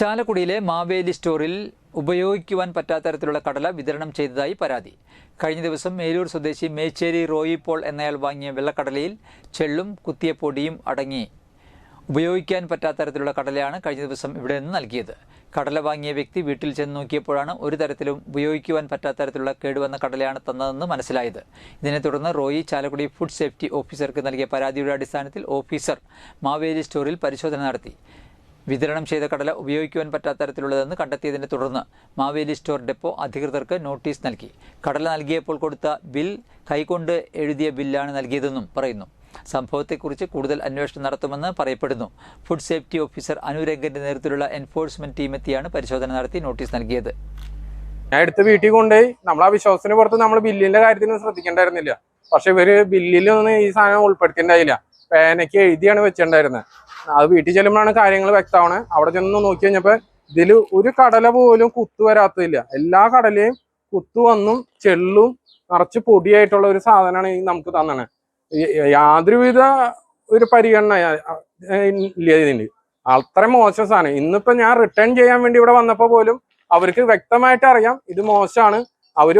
ചാലക്കുടിയിലെ മാവേലി സ്റ്റോറിൽ ഉപയോഗിക്കുവാൻ പറ്റാത്ത തരത്തിലുള്ള കടല വിതരണം ചെയ്തതായി പരാതി. കഴിഞ്ഞ ദിവസം മേലൂർ സ്വദേശി മേച്ചേരി റോയി പോൾ എന്നയാൾ വാങ്ങിയ വെള്ളക്കടലയിൽ ചെള്ളും കുത്തിയ പൊടിയും അടങ്ങി. ഉപയോഗിക്കാൻ പറ്റാത്ത തരത്തിലുള്ള കടലയാണ് കഴിഞ്ഞ ദിവസം ഇവിടെ നിന്ന് നൽകിയത്. കടല വാങ്ങിയ വ്യക്തി വീട്ടിൽ ചെന്ന് നോക്കിയപ്പോഴാണ് ഒരു തരത്തിലും ഉപയോഗിക്കുവാൻ പറ്റാത്ത തരത്തിലുള്ള കേടുവന്ന കടലയാണ് തന്നതെന്ന് മനസ്സിലായത്. ഇതിനെ തുടർന്ന് റോയി ചാലക്കുടി ഫുഡ് സേഫ്റ്റി ഓഫീസർക്ക് നൽകിയ പരാതിയുടെ അടിസ്ഥാനത്തിൽ ഓഫീസർ മാവേലി സ്റ്റോറിൽ പരിശോധന നടത്തി. വിതരണം ചെയ്ത കടല ഉപയോഗിക്കുവാൻ പറ്റാത്ത തരത്തിലുള്ളതെന്ന് കണ്ടെത്തിയതിനെ തുടർന്ന് മാവേലി സ്റ്റോർ ഡെപ്പോ അധികൃതർക്ക് നോട്ടീസ് നൽകി. കടല നൽകിയപ്പോൾ കൊടുത്ത ബിൽ കൈകൊണ്ട് എഴുതിയ ബില്ലാണ് നൽകിയതെന്നും പറയുന്നു. സംഭവത്തെക്കുറിച്ച് കൂടുതൽ അന്വേഷണം നടത്തുമെന്ന് പറയപ്പെടുന്നു. ഫുഡ് സേഫ്റ്റി ഓഫീസർ അനുരംഗന്റെ നേതൃത്വത്തിലുള്ള എൻഫോഴ്സ്മെന്റ് ടീം എത്തിയാണ് പരിശോധന നടത്തി നോട്ടീസ് നൽകിയത്. ഞാൻ എടുത്ത് വീട്ടിൽ കൊണ്ടുപോയി. നമ്മൾ ആ വിശ്വാസത്തിന് പുറത്ത് നമ്മൾ ബില്ലിന്റെ കാര്യത്തിനും ശ്രദ്ധിക്കേണ്ടായിരുന്നില്ല. പക്ഷെ ഇവർ ബില്ലിലൊന്നും ഈ സാധനം ഉൾപ്പെടുത്തിണ്ടായില്ല. പേനയ്ക്ക് എഴുതിയാണ് വെച്ചിട്ടുണ്ടായിരുന്നത്. അത് വീട്ടിൽ ചെല്ലുമ്പോഴാണ് കാര്യങ്ങൾ വ്യക്തമാണ്. അവിടെ ചെന്ന് നോക്കി കഴിഞ്ഞപ്പോ ഇതിൽ ഒരു കടല പോലും കുത്തു വരാത്തില്ല എല്ലാ കടലയും കുത്തു വന്നും ചെള്ളും നിറച്ച് പൊടിയായിട്ടുള്ള ഒരു സാധനമാണ് ഈ നമുക്ക് തന്നണേ യാതൊരുവിധ ഒരു പരിഗണന ഇല്ല ഇതിന് അത്ര മോശം സാധനം. ഇന്നിപ്പോ ഞാൻ റിട്ടേൺ ചെയ്യാൻ വേണ്ടി ഇവിടെ വന്നപ്പോ പോലും അവർക്ക് വ്യക്തമായിട്ട് അറിയാം ഇത് മോശമാണ്. അവർ